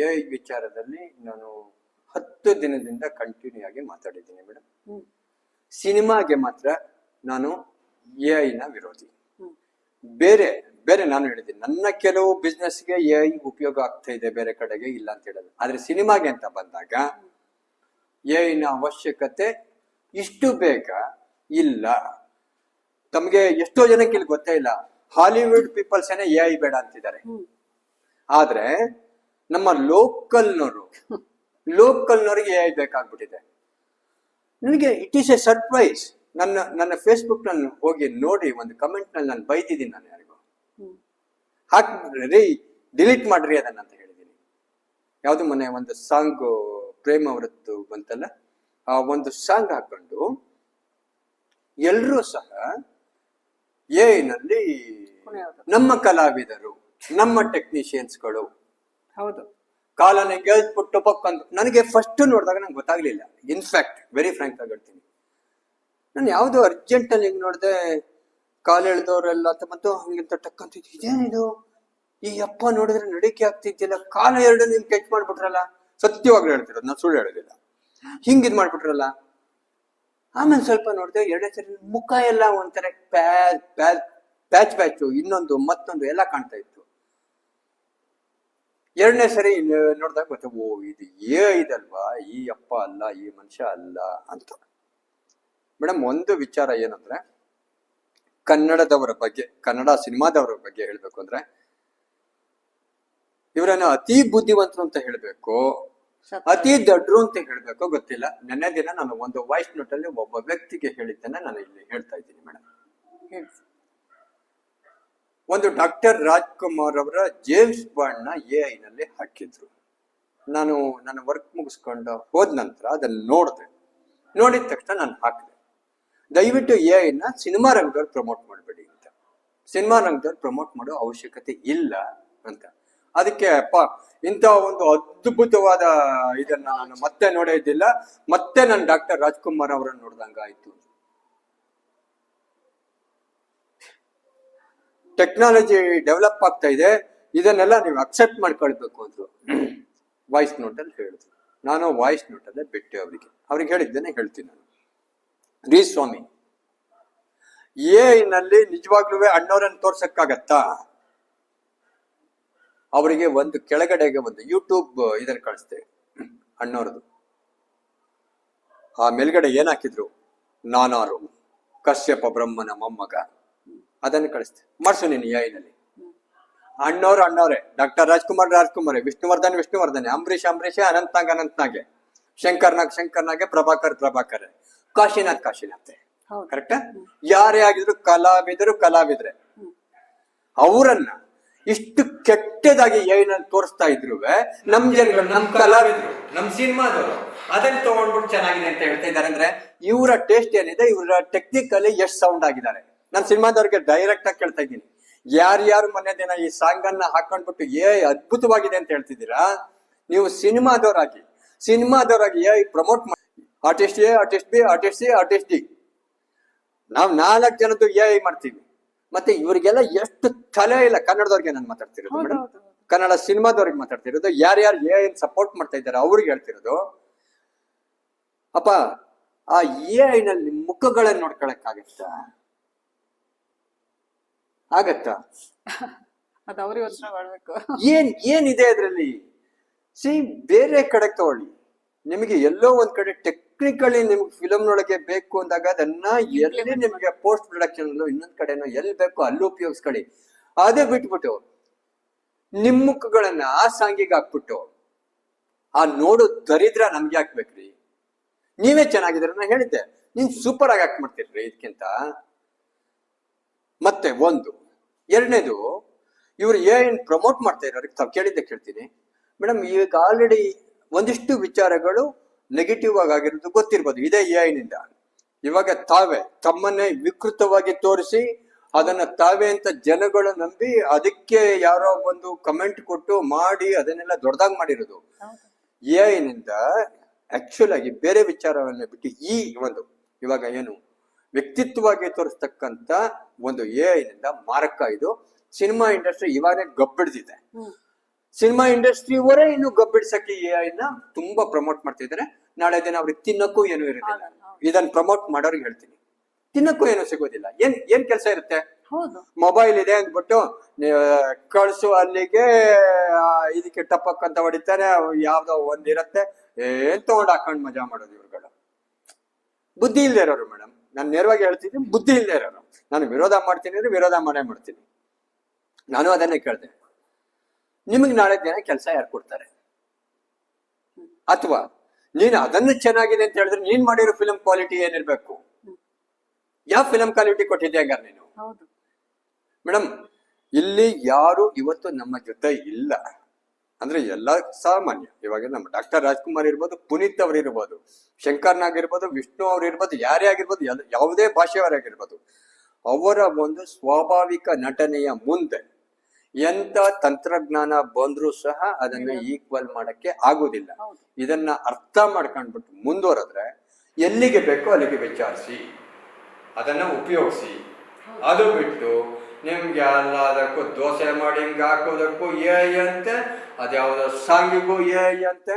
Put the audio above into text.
A I ವಿಚಾರದಲ್ಲಿ ನಾನು ಹತ್ತು ದಿನದಿಂದ ಕಂಟಿನ್ಯೂ ಆಗಿ ಮಾತಾಡಿದ್ದೀನಿ ಮೇಡಮ್ ಸಿನಿಮಾಗೆ ಮಾತ್ರ ನಾನು ಎ ಐನ ವಿರೋಧಿ. ಬೇರೆ ಬೇರೆ ನಾನು ಹೇಳಿದ್ದೀನಿ. ನನ್ನ ಕೆಲವು ಬಿಸ್ನೆಸ್ಗೆ ಎ ಐ ಉಪಯೋಗ ಆಗ್ತಾ ಇದೆ ಬೇರೆ ಕಡೆಗೆ ಇಲ್ಲ ಅಂತ ಹೇಳೋದು ಆದ್ರೆ ಸಿನಿಮಾಗೆ ಅಂತ ಬಂದಾಗ ಎ ಐನ ಅವಶ್ಯಕತೆ ಇಷ್ಟು ಬೇಗ ಇಲ್ಲ. ತಮಗೆ ಎಷ್ಟೋ ಜನಕ್ಕೆ ಇಲ್ಲಿ ಗೊತ್ತೇ ಇಲ್ಲ. ಹಾಲಿವುಡ್ ಪೀಪಲ್ಸ್ ಏನೇ ಎ ಐ ಬೇಡ ಅಂತಿದ್ದಾರೆ. ಆದ್ರೆ ನಮ್ಮ ಲೋಕಲ್ನವರು ಲೋಕಲ್ನವರಿಗೆ ಎ ಐ ಬೇಕಾಗ್ಬಿಟ್ಟಿದೆ. ನನಗೆ ಇಟ್ ಈಸ್ ಎ ಸರ್ಪ್ರೈಸ್. ನನ್ನ ನನ್ನ ಫೇಸ್ಬುಕ್ನಲ್ಲಿ ಹೋಗಿ ನೋಡಿ ಒಂದು ಕಮೆಂಟ್ನಲ್ಲಿ ನಾನು ಬೈದಿದ್ದೀನಿ ನಾನು ಯಾರಿಗೂ. ಹಾಕಿ ಹಾಕ್ಬಿಡ್ರಿ ಡಿಲೀಟ್ ಮಾಡ್ರಿ ಅದನ್ನ ಅಂತ ಹೇಳಿದ್ದೀನಿ. ಯಾವುದು ಮೊನ್ನೆ ಒಂದು ಸಾಂಗ್ ಪ್ರೇಮ್ ಅವರದ್ದು ಬಂತಲ್ಲ ಆ ಒಂದು ಸಾಂಗ್ ಹಾಕೊಂಡು ಎಲ್ಲರೂ ಸಹ ಏನಲ್ಲಿ ನಲ್ಲಿ ನಮ್ಮ ಕಲಾವಿದರು ನಮ್ಮ ಟೆಕ್ನಿಷಿಯನ್ಸ್ಗಳು ಹೌದು. ಕಾಲನ್ನ ಗೆಲ್ಸ್ಬಿಟ್ಟು ಪಕ್ಕಂದು ನನಗೆ ಫಸ್ಟ್ ನೋಡಿದಾಗ ನಂಗೆ ಗೊತ್ತಾಗ್ಲಿಲ್ಲ. ಇನ್ಫ್ಯಾಕ್ಟ್ ವೆರಿ ಫ್ರಾಂಕ್ ಆಗಿ ಹೇಳ್ತೀನಿ. ನಾನು ಯಾವುದು ಅರ್ಜೆಂಟ್ ಅಲ್ಲಿ ಹಿಂಗ್ ನೋಡಿದೆ, ಕಾಲು ಎಳ್ದವ್ರೆಲ್ಲ ಮತ್ತು ಹಂಗಿಂತ ಟಕ್ಕಂತಿದ್ದು ಇದೇನಿದು? ಈ ಅಪ್ಪ ನೋಡಿದ್ರೆ ನಡಿಕೆ ಆಗ್ತಿದ್ದಿಲ್ಲ ಕಾಲ ಎರಡು ನೀವು ಕೆಚ್ ಮಾಡ್ಬಿಟ್ರಲ್ಲ? ಸತ್ಯವಾಗ್ಲೂ ಹೇಳ್ತಿರೋದು, ನಾನು ಸುಳ್ಳು ಹೇಳೋದಿಲ್ಲ. ಹಿಂಗೆ ಇದ್ ಮಾಡ್ಬಿಟ್ರಲ್ಲ? ಆಮೇಲೆ ಸ್ವಲ್ಪ ನೋಡಿದೆ ಎರಡೇ ಸರಿ ಮುಖ ಎಲ್ಲ ಒಂಥರ ಪ್ಯಾಚ್ ಪ್ಯಾಚ್ ಪ್ಯಾಚು, ಇನ್ನೊಂದು, ಮತ್ತೊಂದು ಎಲ್ಲ ಕಾಣ್ತಾ ಇತ್ತು. ಎರಡನೇ ಸರಿ ನೋಡಿದಾಗ ನೋಡ್ದಾಗ ಗೊತ್ತ ಓ ಇದು ಏ ಇದಲ್ವಾ? ಈ ಅಪ್ಪ ಅಲ್ಲ ಈ ಮನುಷ್ಯ ಅಲ್ಲ ಅಂತ. ಮೇಡಮ್ ಒಂದು ವಿಚಾರ ಏನಂದ್ರೆ ಕನ್ನಡದವರ ಬಗ್ಗೆ ಕನ್ನಡ ಸಿನಿಮಾದವರ ಬಗ್ಗೆ ಹೇಳ್ಬೇಕು ಅಂದ್ರೆ ಇವರನ್ನು ಅತಿ ಬುದ್ಧಿವಂತರು ಅಂತ ಹೇಳ್ಬೇಕು ಅತಿ ದಡ್ರು ಅಂತ ಹೇಳ್ಬೇಕು ಗೊತ್ತಿಲ್ಲ. ನೆನ್ನೆ ದಿನ ನಾನು ಒಂದು ವಾಯ್ಸ್ ನೋಟ್ ಅಲ್ಲಿ ಒಬ್ಬ ವ್ಯಕ್ತಿಗೆ ಹೇಳಿದ್ದನ್ನ ನಾನು ಇಲ್ಲಿ ಹೇಳ್ತಾ ಇದ್ದೀನಿ ಮೇಡಮ್ ಒಂದು ಡಾಕ್ಟರ್ ರಾಜ್ಕುಮಾರ್ ಅವರ ಜೇಮ್ಸ್ ಬಾಂಡ್ನ ಎ ಐನಲ್ಲಿ ನಲ್ಲಿ ಹಾಕಿದ್ರು. ನಾನು ನನ್ನ ವರ್ಕ್ ಮುಗಿಸ್ಕೊಂಡು ಹೋದ ನಂತರ ಅದನ್ನು ನೋಡಿದೆ. ನೋಡಿದ ತಕ್ಷಣ ನಾನು ಹಾಕಿದೆ. ದಯವಿಟ್ಟು ಎ ಐನ ಸಿನಿಮಾ ರಂಗದವ್ರು ಪ್ರಮೋಟ್ ಮಾಡಬೇಡಿ ಅಂತ. ಸಿನಿಮಾ ರಂಗದವ್ರು ಪ್ರಮೋಟ್ ಮಾಡೋ ಅವಶ್ಯಕತೆ ಇಲ್ಲ ಅಂತ. ಅದಕ್ಕೆ ಅಪ್ಪ, ಇಂಥ ಒಂದು ಅದ್ಭುತವಾದ ಇದನ್ನ ನಾನು ಮತ್ತೆ ನೋಡೇ ಮತ್ತೆ ನಾನು ಡಾಕ್ಟರ್ ರಾಜ್ಕುಮಾರ್ ಅವರನ್ನು ನೋಡ್ದಂಗ ಟೆಕ್ನಾಲಜಿ ಡೆವಲಪ್ ಆಗ್ತಾ ಇದೆ, ಇದನ್ನೆಲ್ಲ ನೀವು ಅಕ್ಸೆಪ್ಟ್ ಮಾಡ್ಕೊಳ್ಬೇಕು ಅಂದ್ರು. ವಾಯ್ಸ್ ನೋಟಲ್ಲಿ ಹೇಳಿದ್ರು. ನಾನು ವಾಯ್ಸ್ ನೋಟಲ್ಲೇ ಬಿಟ್ಟೆ ಅವರಿಗೆ. ಅವ್ರಿಗೆ ಹೇಳಿದ್ದೇನೆ ಹೇಳ್ತೀನಿ ನಾನು. ರೀ ಸ್ವಾಮಿ ಎ ನಲ್ಲಿ ನಿಜವಾಗ್ಲೂ ಅಣ್ಣವರನ್ನು ತೋರ್ಸಕ್ಕಾಗತ್ತಾ? ಅವರಿಗೆ ಒಂದು ಕೆಳಗಡೆಗೆ ಒಂದು ಯೂಟ್ಯೂಬ್ ಇದನ್ನ ಕಳಿಸ್ತೆ ಅಣ್ಣವ್ರದ್ದು. ಆ ಮೇಲ್ಗಡೆ ಏನಾಕಿದ್ರು ನಾನಾರು. ಕಶ್ಯಪ ಬ್ರಹ್ಮನ ಮೊಮ್ಮಗ. ಅದನ್ನು ಕಳಿಸ್ತೆ. ಮಾಡ್ಸು ನೀನು ಎ ನಲ್ಲಿ ಅಣ್ಣವ್ರು ಅಣ್ಣವ್ರೆ ಡಾಕ್ಟರ್ ರಾಜ್ಕುಮಾರ್ ರಾಜ್ಕುಮಾರ್ ವಿಷ್ಣುವರ್ಧನ್ ವಿಷ್ಣುವರ್ಧನ್ ಅಂಬರೀಷ್ ಅಂಬರೀಷ್ ಅನಂತ್ನಾಗ್ ಅನಂತ್ನಾಗೆ ಶಂಕರ್ನಾಗ್ ಶಂಕರ್ನಾಗೆ ಪ್ರಭಾಕರ್ ಪ್ರಭಾಕರ್. ಕಾಶಿನಾಥ್ ಕಾಶಿನಾಥ್. ಕರೆಕ್ಟ್ ಯಾರೇ ಆಗಿದ್ರು ಕಲಾವಿದರು ಕಲಾವಿದ್ರೆ. ಅವರನ್ನ ಇಷ್ಟು ಕೆಟ್ಟದಾಗಿ ಏನಲ್ಲಿ ತೋರಿಸ್ತಾ ಇದ್ರು ನಮ್ ಜನಗಳು ನಮ್ ಕಲಾವಿದ್ರು ನಮ್ ಸಿನಿಮಾದವರು ಅದನ್ನ ತಗೊಂಡ್ಬಿಟ್ಟು ಚೆನ್ನಾಗಿದೆ ಅಂತ ಹೇಳ್ತಾ ಇದಾರೆ ಅಂದ್ರೆ ಇವರ ಟೇಸ್ಟ್ ಏನಿದೆ ಇವರ ಟೆಕ್ನಿಕಲಿ ಎಷ್ಟು ಸೌಂಡ್ ಆಗಿದ್ದಾರೆ. ನಾನು ಸಿನಿಮಾದವ್ರಿಗೆ ಡೈರೆಕ್ಟ್ ಆಗಿ ಕೇಳ್ತಾ ಇದ್ದೀನಿ. ಯಾರ್ಯಾರು ಮೊನ್ನೆ ದಿನ ಈ ಸಾಂಗ್ ಅನ್ನ ಹಾಕೊಂಡ್ಬಿಟ್ಟು ಏ ಅದ್ಭುತವಾಗಿದೆ ಅಂತ ಹೇಳ್ತಿದ್ದೀರಾ? ನೀವು ಸಿನಿಮಾದವರಾಗಿ ಸಿನಿಮಾದವರಾಗಿ ಏ ಪ್ರಮೋಟ್ ಮಾಡಿ artist A artist B artist C artist D ನಾವು ನಾಲ್ಕು ಜನದ್ದು ಎ ಐ ಮಾಡ್ತೀವಿ. ಮತ್ತೆ ಇವರಿಗೆಲ್ಲ ಎಷ್ಟು ತಲೆ ಇಲ್ಲ ಕನ್ನಡದವ್ರಿಗೆ ನಾನು ಮಾತಾಡ್ತಿರೋದು ಮೇಡಮ್. ಕನ್ನಡ ಸಿನಿಮಾದವ್ರಿಗೆ ಮಾತಾಡ್ತಿರೋದು ಯಾರ್ಯಾರು ಎ ಐ ಸಪೋರ್ಟ್ ಮಾಡ್ತಾ ಇದ್ದಾರೆ ಅವ್ರಿಗೆ ಹೇಳ್ತಿರೋದು. ಅಪ್ಪ ಆ ಎ ಐ ನಲ್ಲಿ ಮುಖಗಳನ್ನ ನೋಡ್ಕೊಳಕ್ಕಾಗತ್ತಾ? ಆಗತ್ತಾ? ಅದು ಅವ್ರು ಯೋಚನೆ ಮಾಡ್ಬೇಕು. ಏನ್ ಏನಿದೆ ಅದರಲ್ಲಿ? ಸಿ ಬೇರೆ ಕಡೆ ತಗೊಳ್ಳಿ. ನಿಮಗೆ ಎಲ್ಲೋ ಒಂದ್ ಕಡೆ ಟೆಕ್ನಿಕಲಿ ನಿಮ್ಗೆ ಫಿಲಮ್ ನೊಳಗೆ ಬೇಕು ಅಂದಾಗ ಅದನ್ನ ಎಲ್ಲಿ ನಿಮಗೆ ಪೋಸ್ಟ್ ಪ್ರೊಡಕ್ಷನ್ ಇನ್ನೊಂದ್ ಕಡೆನೋ ಎಲ್ಲಿ ಬೇಕೋ ಅಲ್ಲಿ ಉಪಯೋಗಿಸ್ಕೊಳ್ಳಿ. ಅದೇ ಬಿಟ್ಬಿಟ್ಟು ನಿಮ್ ಮುಖಗಳನ್ನ ಆ ಸಾಂಗಿಗೆ ಹಾಕ್ಬಿಟ್ಟು ಆ ನೋಡು ದರಿದ್ರ ನಮ್ಗೆ ಹಾಕ್ಬೇಕ್ರಿ ನೀವೇ ಚೆನ್ನಾಗಿದ್ರೆ ನಾನು ಹೇಳಿದ್ದೆ. ನೀನ್ ಸೂಪರ್ ಆಗಿ ಮಾಡ್ತೀರ್ರಿ ಇದಕ್ಕಿಂತ ಮತ್ತೆ ಒಂದು ಎರಡನೇದು ಇವರು ಏನ್ ಪ್ರಮೋಟ್ ಮಾಡ್ತಾ ಇರೋರಿಗೆ ತಾವು ಕೇಳಿದ್ದೆ ಕೇಳ್ತೀನಿ. ಮೇಡಮ್ ಈಗ ಆಲ್ರೆಡಿ ಒಂದಿಷ್ಟು ವಿಚಾರಗಳು ನೆಗೆಟಿವ್ ಆಗಿ ಆಗಿರೋದು ಗೊತ್ತಿರ್ಬೋದು ಇದೇ ಏನಿಂದ ನಿಂದ. ಇವಾಗ ತಾವೇ ತಮ್ಮನ್ನೇ ವಿಕೃತವಾಗಿ ತೋರಿಸಿ ಅದನ್ನ ತಾವೇ ಅಂತ ಜನಗಳು ನಂಬಿ ಅದಕ್ಕೆ ಯಾರೋ ಒಂದು ಕಮೆಂಟ್ ಕೊಟ್ಟು ಮಾಡಿ ಅದನ್ನೆಲ್ಲ ದೊಡ್ಡದಾಗಿ ಮಾಡಿರೋದು. ಏನಿಂದ ಆಕ್ಚುಲ್ ಆಗಿ ಬೇರೆ ವಿಚಾರವನ್ನ ಬಿಟ್ಟು ಈ ಒಂದು ಇವಾಗ ಏನು ವ್ಯಕ್ತಿತ್ವವಾಗಿ ತೋರಿಸ್ತಕ್ಕಂತ ಒಂದು ಎ ನಿಂದ ಮಾರಕ ಇದು. ಸಿನಿಮಾ ಇಂಡಸ್ಟ್ರಿ ಇವಾಗೇ ಗಬ್ಬಿಡ್ದಿದೆ ಸಿನಿಮಾ ಇಂಡಸ್ಟ್ರಿ ಇಂಡಸ್ಟ್ರಿಯವರೇ ಇನ್ನು ಗಬ್ಬಿಡ್ಸಕ್ಕೆ ಎ ನ ತುಂಬಾ ಪ್ರಮೋಟ್ ಮಾಡ್ತಿದ್ದಾರೆ. ನಾಳೆ ದಿನ ಅವ್ರಿಗೆ ತಿನ್ನಕ್ಕೂ ಏನು ಇರೋದಿಲ್ಲ ಇದನ್ನ ಪ್ರಮೋಟ್ ಮಾಡೋರಿಗೆ ಹೇಳ್ತೀನಿ. ತಿನ್ನಕ್ಕೂ ಏನು ಸಿಗೋದಿಲ್ಲ. ಏನ್ ಏನ್ ಕೆಲಸ ಇರುತ್ತೆ? ಮೊಬೈಲ್ ಇದೆ ಅಂದ್ಬಿಟ್ಟು ಕಳ್ಸು ಅಲ್ಲಿಗೆ ಇದಕ್ಕೆ ಟಪಕ್ ಅಂತ ಹೊಡಿತಾರೆ. ಯಾವ್ದೋ ಒಂದಿರತ್ತೆ ಏನ್ ತಗೊಂಡ್ ಹಾಕೊಂಡ್ ಮಜಾ ಮಾಡೋದು ಇವ್ರುಗಳು? ಬುದ್ಧಿ ಇಲ್ದೇ ಇರೋರು ಮೇಡಮ್. ನಾನು ನೇರವಾಗಿ ಹೇಳ್ತೀನಿ ಬುದ್ಧಿ ಇಲ್ಲದೆ ಇರೋರು. ನಾನು ವಿರೋಧ ಮಾಡ್ತೀನಿ ಅಂದ್ರೆ ವಿರೋಧ ಮಾಡೇ ಮಾಡ್ತೀನಿ. ನಾನು ಅದನ್ನೇ ಕೇಳಿದೆ. ನಿಮಗೆ ನಾಳೆ ದಿನ ಕೆಲಸ ಯಾರು ಕೊಡ್ತಾರೆ? ಅಥವಾ ನೀನು ಅದನ್ನು ಚೆನ್ನಾಗಿದೆ ಅಂತ ಹೇಳಿದ್ರೆ ನೀನ್ ಮಾಡಿರೋ ಫಿಲಂ ಕ್ವಾಲಿಟಿ ಏನಿರ್ಬೇಕು? ಯಾವ ಫಿಲಂ ಕ್ವಾಲಿಟಿ ಕೊಟ್ಟಿದ್ದೆ ಹಂಗಾರೆ ನೀನು? ಮೇಡಮ್ ಇಲ್ಲಿ ಯಾರು ಇವತ್ತು ನಮ್ಮ ಜೊತೆ ಇಲ್ಲ. ಅಂದ್ರೆ ಎಲ್ಲ ಸಾಮಾನ್ಯ. ಇವಾಗ ನಮ್ಮ ಡಾಕ್ಟರ್ ರಾಜ್ಕುಮಾರ್ ಇರ್ಬೋದು ಪುನೀತ್ ಅವ್ರು ಇರ್ಬೋದು ಶಂಕರ್ನಾಗ್ ಇರ್ಬೋದು ವಿಷ್ಣು ಅವ್ರು ಇರ್ಬೋದು ಯಾರೇ ಆಗಿರ್ಬೋದು ಯಾವುದೇ ಭಾಷೆಯವರಾಗಿರ್ಬೋದು ಅವರ ಒಂದು ಸ್ವಾಭಾವಿಕ ನಟನೆಯ ಮುಂದೆ ಎಂತ ತಂತ್ರಜ್ಞಾನ ಬಂದ್ರೂ ಸಹ ಅದನ್ನ ಈಕ್ವಲ್ ಮಾಡಕ್ಕೆ ಆಗುದಿಲ್ಲ. ಇದನ್ನ ಅರ್ಥ ಮಾಡ್ಕೊಂಡ್ಬಿಟ್ಟು ಮುಂದುವರೆದ್ರೆ ಎಲ್ಲಿಗೆ ಬೇಕೋ ಅಲ್ಲಿಗೆ ವಿಚಾರಿಸಿ ಅದನ್ನ ಉಪಯೋಗಿಸಿ ಅದು ಬಿಟ್ಟು ನಿಮ್ಗೆ ಎಲ್ಲದಕ್ಕೂ ದೋಸೆ ಮಾಡಿ ಹಿಂಗೆ ಹಾಕೋದಕ್ಕೂ ಏ ಅಂತೆ ಅದ್ಯಾವುದೋ ಸಾಂಗಿಗೂ ಏ ಅಂತೆ.